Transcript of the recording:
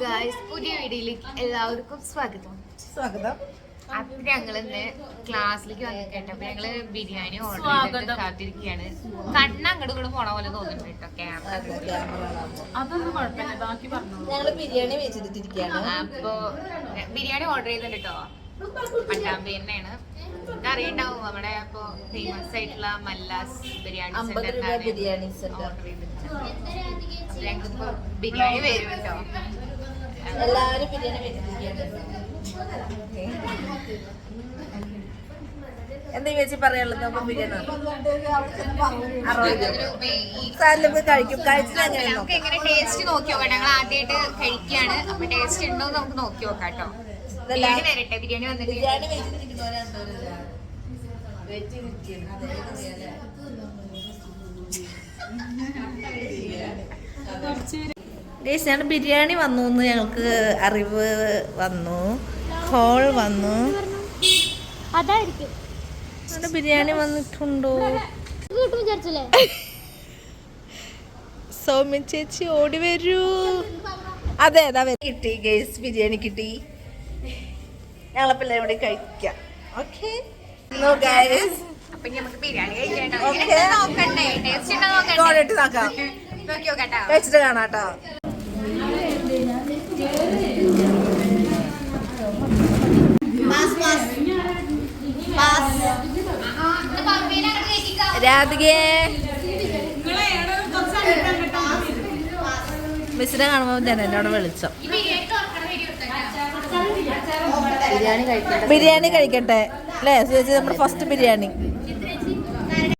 Guys പുതിയ വീഡിയോയിലേക്ക് എല്ലാവർക്കും സ്വാഗതം. സ്വാഗതം. അപ്പൊ ഞങ്ങളിന്ന് ക്ലാസ്സിലേക്ക് വന്നിട്ടുണ്ട്. അപ്പൊ ഞങ്ങൾ ബിരിയാണി ഓർഡർ ചെയ്തിട്ട് കാത്തിരിക്കുകയാണ്. കണ്ണ അങ്ങോട്ട് കൂടെ പോണ പോലെ തോന്നുന്നുണ്ട് കേട്ടോ ക്യാമറ അതൊന്നും കുഴപ്പമില്ല. ബാക്കി പറഞ്ഞു. ഞങ്ങൾ ബിരിയാണി വെച്ചിട്ടിരിക്കുകയാണ്. അപ്പൊ ബിരിയാണി ഓർഡർ ചെയ്തിട്ടുണ്ട് കേട്ടോ. പട്ടാമ്പി തന്നെയാണ്. അറിയണ്ടാവും നമ്മുടെ ഇപ്പൊ ഫേമസ് ആയിട്ടുള്ള മല്ലാസ് ബിരിയാണി രൂപ ബിരിയാണി സെന്റർ ഓർഡർ ചെയ്തിട്ടുണ്ട് ബിരിയാണി വരും കേട്ടോ. എല്ലാവരും ബിരിയാണി എന്താ ചേച്ചി പറയാനുള്ളത്? നമുക്ക് ബിരിയാണി. സാറിലും കഴിക്കും. കഴിച്ചിട്ട് എങ്ങനെ ടേസ്റ്റ് നോക്കി നോക്കാം. ഞങ്ങൾ ആദ്യമായിട്ട് കഴിക്കുകയാണ്. അപ്പൊ ടേസ്റ്റ് ഉണ്ടോ നമുക്ക് നോക്കി നോക്കാം കേട്ടോ. ബിരിയാണി വരട്ടെ? ബിരിയാണി വന്നിട്ട് ബിരിയാണി വെച്ചിരിക്കുന്നവരാണ് ഗൈസ് ഞങ്ങൾ ബിരിയാണി വന്നു എന്ന് ഞങ്ങൾക്ക് അറിവ് വന്നു. കോൾ വന്നു. അതായിരിക്കും. ഞങ്ങളുടെ ബിരിയാണി വന്നിട്ടുണ്ടോ? സൗമ്യ ചേച്ചി ഓടി വരൂ. അതെ അതാ വരും. കിട്ടി ഗൈസ് ബിരിയാണി കിട്ടി. ഞങ്ങളെ എല്ലാവരും കൂടി കഴിക്കാം. ഓക്കെ? ഗൈസ്? അപ്പൊ ഇനി നമുക്ക് ബിരിയാണി കഴിക്കാം Okay. നോക്കണ്ടേ? ടേസ്റ്റ് നോക്കണ്ടേ? കോണിട്ട് നോക്കാം. കഴിച്ചിട്ട് കേട്ടോ രാധികേ മിസ്സിനെ കാണുമ്പോൾ തന്നെ എന്നോട് വിളിച്ചോ. ബിരിയാണി കഴിക്കട്ടെ. അല്ലേ നമ്മുടെ ഫസ്റ്റ് ബിരിയാണി.